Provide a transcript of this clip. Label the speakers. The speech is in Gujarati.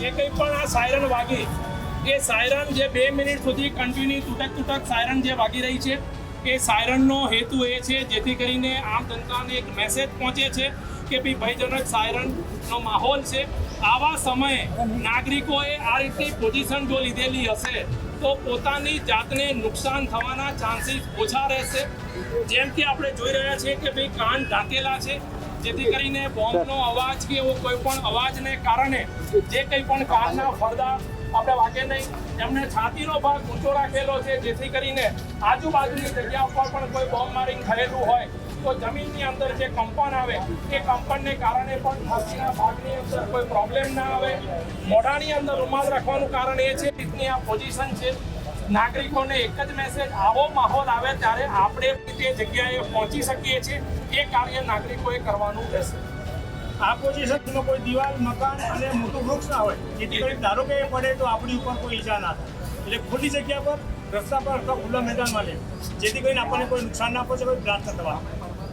Speaker 1: જે કંઈ પણ આ સાયરન વાગી, એ સાયરન જે બે મિનિટ સુધી કન્ટિન્યુ તૂટક તૂટક સાયરન જે વાગી રહી છે, એ સાયરનનો હેતુ એ છે, જેથી કરીને આમ જનતાને એક મેસેજ પહોંચે છે કે ભાઈ ભયજનક સાયરનનો માહોલ છે. આવા સમયે નાગરિકોએ આ રીતની પોઝિશન જો લીધેલી હશે, તો પોતાની જાતને નુકસાન થવાના ચાન્સીસ ઓછા રહેશે. જેમ કે આપણે જોઈ રહ્યા છીએ કે ભાઈ કાન ઢાંકેલા છે જેથી કરીને બોમ્બનો અવાજ કે એવો કોઈ પણ અવાજને કારણે જે કંઈ પણ કારના ફરદા આપણે વાગે નહીં, એમને છાતીનો ભાગ ઊંચો રાખેલો છે, જેથી કરીને આજુબાજુની જગ્યા ઉપર પણ કોઈ બોમ્બ મારિંગ થયેલું હોય. તો જમીનની અંદર જે કંપન આવે, એ કંપનને કારણે પણ ખાંસીના ભાગની અંદર કોઈ પ્રોબ્લેમ ના આવે. મોઢાની અંદર રૂમાલ રાખવાનું કારણ એ છે, રીતની આ પોઝિશન છે. નાગરિકોને એક જ મેસેજ આવો માહોલ આવે ત્યારે આપણે તે જગ્યાએ પહોંચી શકીએ છીએ. એ કાર્ય નાગરિકોએ કરવાનું રહેશે.
Speaker 2: આ પોઝિશનમાં કોઈ દિવાલ, મકાન અને મોટું વૃક્ષ ના હોય, જેથી કરી ધારો કે પડે તો આપણી ઉપર કોઈ ઈજા ના થાય. એટલે ખુલ્લી જગ્યા પર રસ્તા પર અથવા ખુલ્લા મેદાનમાં લે, જેથી કરીને આપણને કોઈ નુકસાન ના પહોંચે, કોઈ ગ્રાસ થવા.